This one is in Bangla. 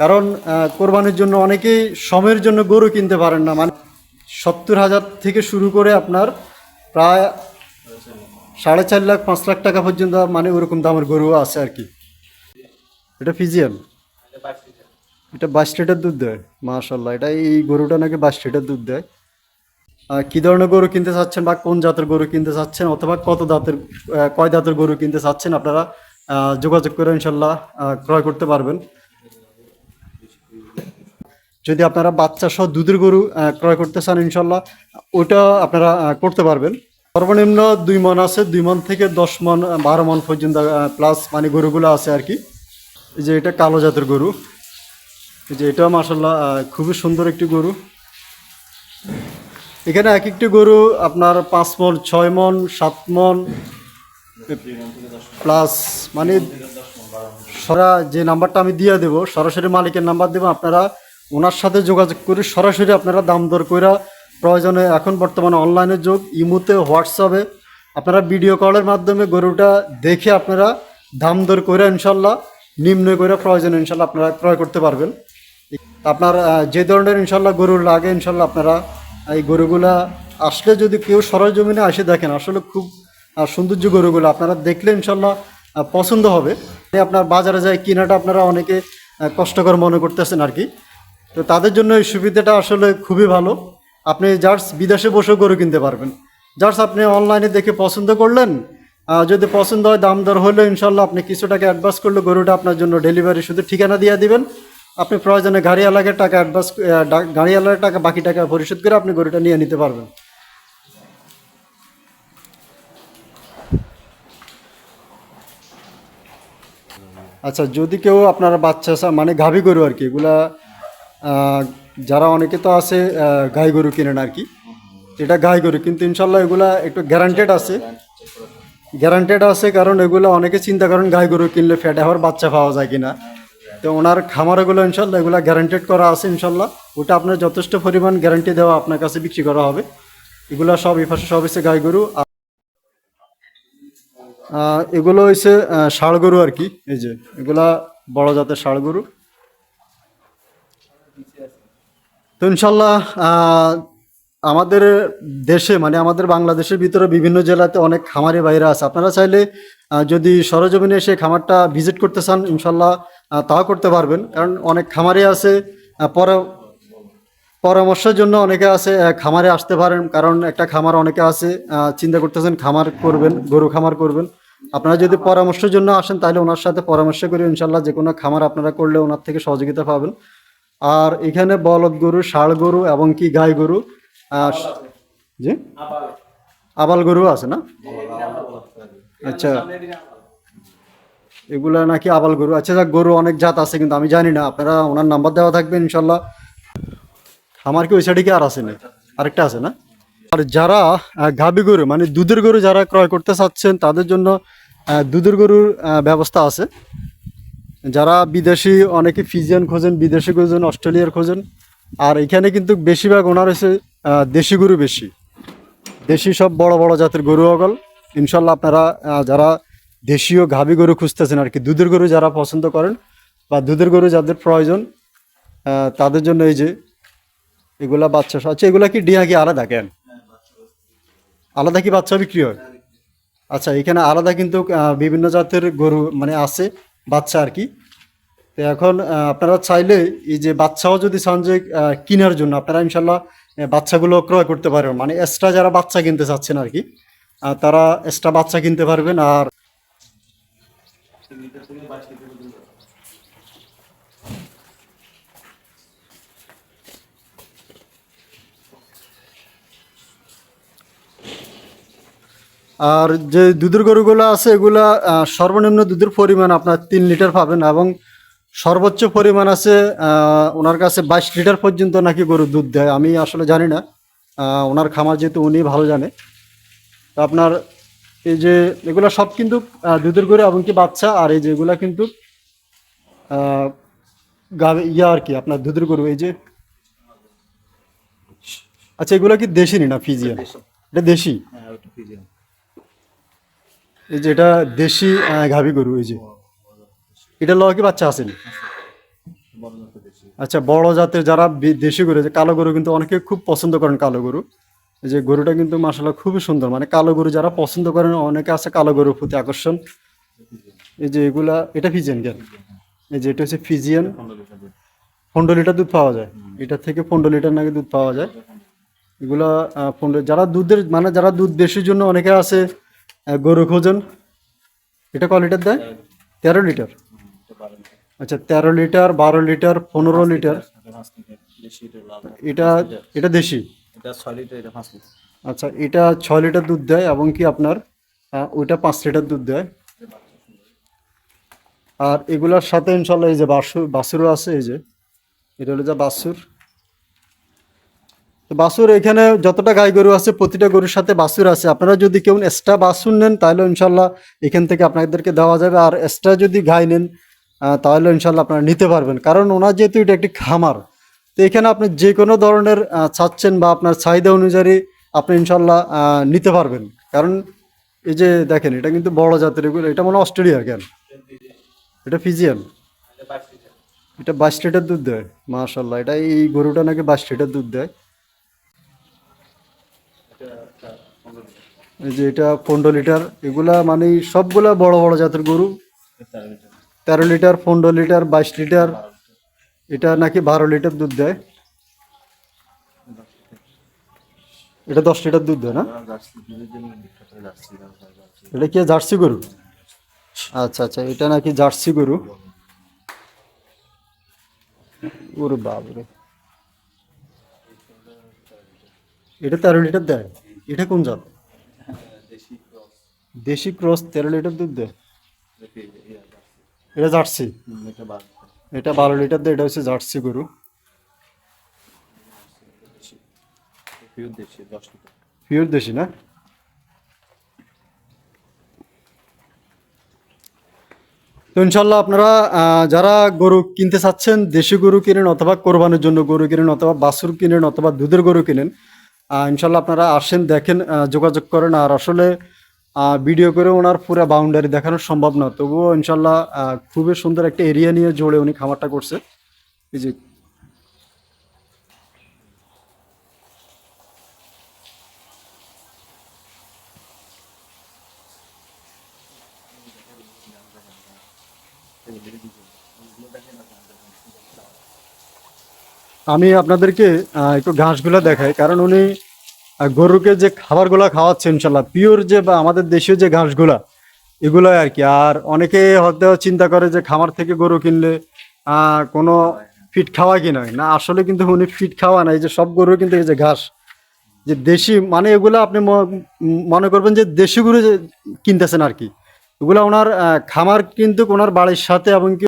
কারণ কোরবানির জন্য অনেকেই সময়ের জন্য গরু কিনতে পারেন না। মানে সত্তর হাজার থেকে শুরু করে আপনার প্রায় সাড়ে চার লাখ, পাঁচ লাখ টাকা পর্যন্ত মানে ওরকম দামের গরু আছে আর কি। এটা ফিজিয়ান? এটা বাইশ লিটার দুধ দেয় মাশাল্লাহ এটা এই গরুটা নাকি বাইশ লিটার দুধ দেয়। কি ধরনের গরু কিনতে চাচ্ছেন বা কোন জাতের গরু কিনতে চাচ্ছেন অথবা কত দাঁতের কয় দাঁতের গরু কিনতে চাচ্ছেন আপনারা যোগাযোগ করে ইনশাল্লাহ ক্রয় করতে পারবেন। যদি আপনারা বাচ্চা সহ দুধের গরু ক্রয় করতে চান, ইনশাল্লাহ, ওটা আপনারা করতে পারবেন। সর্বনিম্ন দুই মন আছে, দুই মন থেকে দশ মন বারো মন পর্যন্ত প্লাস মানে গরুগুলো আছে আর কি। এই যে এটা কালো জাতের গরু। এই যে এটা মাসাল্লাহ খুবই সুন্দর একটি গরু। এখানে এক একটি গরু আপনার পাঁচ মন, ছয় মন, সাত মন প্লাস মানে সরা যে নাম্বারটা আমি দিয়ে দেবো, সরাসরি মালিকের নাম্বার দেবো, আপনারা ওনার সাথে যোগাযোগ করে সরাসরি আপনারা দাম দর করে প্রয়োজনে এখন বর্তমানে অনলাইনে যোগ, ইমুতে হোয়াটসঅ্যাপে আপনারা ভিডিও কলের মাধ্যমে গরুটা দেখে আপনারা দাম দর করে ইনশাল্লাহ, নিম্ন করে প্রয়োজনে ইনশাল্লাহ আপনারা ক্রয় করতে পারবেন। আপনার যে ধরনের ইনশাল্লাহ গরু লাগে ইনশাল্লাহ আপনারা এই গরুগুলা আসলে যদি কেউ সরজমিনে এসে দেখেন, আসলে খুব সৌন্দর্য গরুগুলো আপনারা দেখলে ইনশাল্লাহ পছন্দ হবে। আপনার বাজারে যায় কিনাটা আপনারা অনেকে কষ্টকর মনে করতেছেন আর কি। তো তাদের জন্য এই সুবিধাটা আসলে খুবই ভালো। আপনি জাস্ট বিদেশে বসেও গরু কিনতে পারবেন। জাস্ট আপনি অনলাইনে দেখে পছন্দ করলেন যদি পছন্দ হয় দাম দর হলে ইনশাল্লাহ আপনি কিছু টাকা অ্যাডভান্স করলে গরুটা আপনার জন্য ডেলিভারি শুধু ঠিকানা দিয়ে দিবেন। আপনি প্রয়োজনে গাড়িওয়ালাকে টাকা অ্যাডভান্স গাড়িওয়ালার টাকা, বাকি টাকা পরিশোধ করে আপনি গরুটা নিয়ে নিতে পারবেন। আচ্ছা যদি কেউ আপনার বাচ্চা মানে গাভী গরু আর কি, এগুলা যারা অনেকে তো আছে গাই গরু কিনেন আর কি। এটা গাই গরু, কিন্তু ইনশাল্লাহ এগুলা একটু গ্যারান্টেড আছে। গ্যারান্টেড আছে কারণ এগুলো অনেকে চিন্তা করেন গাই গরু কিনলে ফ্যাটে হওয়ার বাচ্চা পাওয়া যায় কিনা। তো ওনার খামারগুলো ইনশাল্লাহ এগুলো গ্যারান্টেড করা আছে ইনশাল্লাহ। ওটা আপনার যথেষ্ট পরিমাণ গ্যারান্টি দেওয়া আপনার কাছে বিক্রি করা হবে। এগুলো সব এই পাশে, সব হচ্ছে গাই গরু। এগুলো হচ্ছে ষাঁড় গরু আর কি। এই যে, এগুলা বড় জাতের ষাঁড় গরু। তো ইনশাল্লাহ আমাদের দেশে মানে আমাদের বাংলাদেশের ভিতরে বিভিন্ন জেলাতে অনেক খামারি বাইরে আছে। আপনারা চাইলে যদি সরজমিনে এসে খামারটা ভিজিট করতে চান, ইনশাল্লাহ তাও করতে পারবেন। কারণ অনেক খামারি আছে পরে, পরামর্শের জন্য অনেকে আছে খামারে আসতে পারেন। কারণ একটা খামার অনেকে আছে চিন্তা করতেছেন খামার করবেন, গরু খামার করবেন। আপনারা যদি পরামর্শের জন্য আসেন, তাহলে ওনার সাথে পরামর্শ করে ইনশাল্লাহ যে কোনো খামার আপনারা করলে ওনার থেকে সহযোগিতা পাবেন। আর এখানে বলদ গরু, ষাড় গরু এবং কি গাই গরু? জি? আবাল গরু আছে না? আচ্ছা। এগুলা নাকি আবাল গরু। আচ্ছা যাক, গরু অনেক জাত আছে, কিন্তু আমি জানি না। আপনারা ওনার নাম্বার দেওয়া থাকবে, ইনশাল্লাহ। আমার কি ওই সাইডে কি আর আছে না আরেকটা আছে না? আর যারা গাভী গরু মানে দুধের গরু যারা ক্রয় করতে চাচ্ছেন, তাদের জন্য দুধের গরুর ব্যবস্থা আছে। যারা বিদেশি, অনেকে ফিজিয়ান খোঁজেন, বিদেশি খোঁজেন, অস্ট্রেলিয়ার খোঁজেন। আর এখানে কিন্তু বেশিরভাগ ওনার হচ্ছে দেশি গরু বেশি। দেশি সব বড় বড় জাতের গরু অগল। ইনশাল্লাহ আপনারা যারা দেশীয় গাভী গরু খুঁজতেছেন আর কি, দুধের গরু যারা পছন্দ করেন বা দুধের গরু যাদের প্রয়োজন তাদের জন্য এই যে এগুলা বাচ্চা আচ্ছা এগুলা কি ডিয়া কি আলাদা কেন? আলাদা কি বাচ্চা বিক্রি হয়? আচ্ছা এখানে আলাদা কিন্তু বিভিন্ন জাতের গরু মানে আছে। বাচ্চা আর কি। তো এখন আপনারা চাইলে এই যে বাচ্চাও যদি চান যে কেনার জন্য আপনারা ইনশাল্লাহ বাচ্চাগুলো ক্রয় করতে পারবেন। মানে এক্সট্রা যারা বাচ্চা কিনতে চাচ্ছেন আর কি তারা এক্সট্রা বাচ্চা কিনতে পারবেন আর আর যে দুধের গরুগুলো আছে এগুলা সর্বনিম্ন দুধের পরিমাণ আপনার তিন লিটার পাবেন এবং সর্বোচ্চ পরিমাণ আছে ওনার কাছে বাইশ লিটার পর্যন্ত নাকি গরু দুধ দেয়। আমি আসলে জানি না ওনার খামার যেহেতু উনি ভালো জানে। তো আপনার এই যে এগুলা সব কিন্তু দুধের গরু এবং কি বাচ্চা আর এই যেগুলা কিন্তু ইয়া আর কি আপনার দুধের গরু এই যে আচ্ছা এগুলো কি দেশি না ফিজিয়ান? এটা দেশি? এই যে এটা দেশি গাভী গরু, এই যে। এটা লওয়া কি বাচ্চা বেশি আচ্ছা বড় জাতের যারা দেশি গরু যে কালো গরু কিন্তু অনেকে খুব পছন্দ করেন কালো গরু। এই যে গরুটা কিন্তু মাসাল্লাহ খুবই সুন্দর। মানে কালো গরু যারা পছন্দ করেন, অনেকে আছে কালো গরুর প্রতি আকর্ষণ। এই যে এগুলা, এটা ফিজিয়ান কেন এই যে এটা হচ্ছে ফিজিয়ান। পনেরো লিটার দুধ পাওয়া যায়। এটা থেকে পনেরো লিটার নাকি দুধ পাওয়া যায়। এগুলা পনেরো, যারা দুধের মানে যারা দুধ বেশির জন্য অনেকে আছে গরু খোঁজেন। এটা ক লিটার দেয়? তেরো লিটার? আচ্ছা তেরো লিটার বারো লিটার পনেরো লিটার। এটা এটা দেশি? আচ্ছা এটা ছয় লিটার দুধ দেয় এবং কি আপনার ওইটা পাঁচ লিটার দুধ দেয়। আর এগুলার সাথে ইনশাল্লাহ এই যে বাসুর বাসুরও আছে এই যে। এটা হলো যে বাসুর। বাসুর এখানে যতটা গাই গরু আছে প্রতিটা গরুর সাথে বাসুর আছে। আপনারা যদি কেউ এক্সট্রা বাসুর নেন তাহলে ইনশাল্লাহ এখান থেকে আপনাদেরকে দেওয়া যাবে। আর এক্সট্রা যদি গাই নেন তাহলে ইনশাল্লাহ আপনারা নিতে পারবেন। কারণ ওনার যেহেতু এটা একটি খামার তো এখানে আপনি যে কোনো ধরনের আহ, চাচ্ছেন বা আপনার চাহিদা অনুযায়ী আপনি ইনশাল্লাহ নিতে পারবেন। কারণ এই যে দেখেন এটা কিন্তু বড় জাতের এটা মনে অস্ট্রেলিয়ার কেন? এটা ফিজিয়ান। এটা বাইশ লিটার দুধ দেয় মাশাল্লাহ এটা এই গরুটা নাকি বাইশ লিটার দুধ দেয়। এই যে এটা পনেরো লিটার, এগুলা মানে সবগুলা বড় বড় জাতের গরু। তেরো লিটার, পনেরো লিটার, বাইশ লিটার, এটা নাকি বারো লিটার দুধ দেয়। এটা দশ লিটার দুধ দেয় না? এটা কি জার্সি গরু? আচ্ছা আচ্ছা এটা নাকি জার্সি গরু। ওরে বাবরে এটা তেরো লিটার দেয়। এটা কোন জাত? দেশি ক্রস তেরো লিটার দুধ দেয় এটা জার্সি। এটা বারো লিটার দেয় এটা হচ্ছে জার্সি গরু। পিওর দেশি না? তো ইনশাল্লাহ আপনারা যারা গরু কিনতে চাচ্ছেন দেশি গরু কিনেন অথবা কোরবানির জন্য গরু কিনেন অথবা বাছুর কিনেন অথবা দুধের গরু কিনেন ইনশাল্লাহ আপনারা আসেন দেখেন যোগাযোগ করেন। আর আসলে ভিডিও করে ওনার পুরো বাউন্ডারি দেখানো সম্ভব না। তবুও ইনশাল্লাহ খুবই সুন্দর একটা এরিয়া নিয়ে জোড়ে উনি খামারটা করছে। এই যে আমি আপনাদেরকে একটু ঘাসগুলো দেখাই। কারণ উনি গরুকে যে খাবারগুলো খাওয়াচ্ছে ইনশাল্লাহ পিওর যে বা আমাদের দেশীয় যে ঘাসগুলা, এগুলোই আর কি। আর অনেকে হয়তো চিন্তা করে যে খামার থেকে গরু কিনলে কোনো ফিট খাওয়া কি নয়? না, আসলে কিন্তু উনি ফিট খাওয়া না, এই যে সব গরু কিন্তু এই যে ঘাস। যে দেশি মানে এগুলো আপনি মনে করবেন যে দেশি গরু যে কিনতেছেন আর কি। এগুলো ওনার খামার কিন্তু ওনার বাড়ির সাথে এবং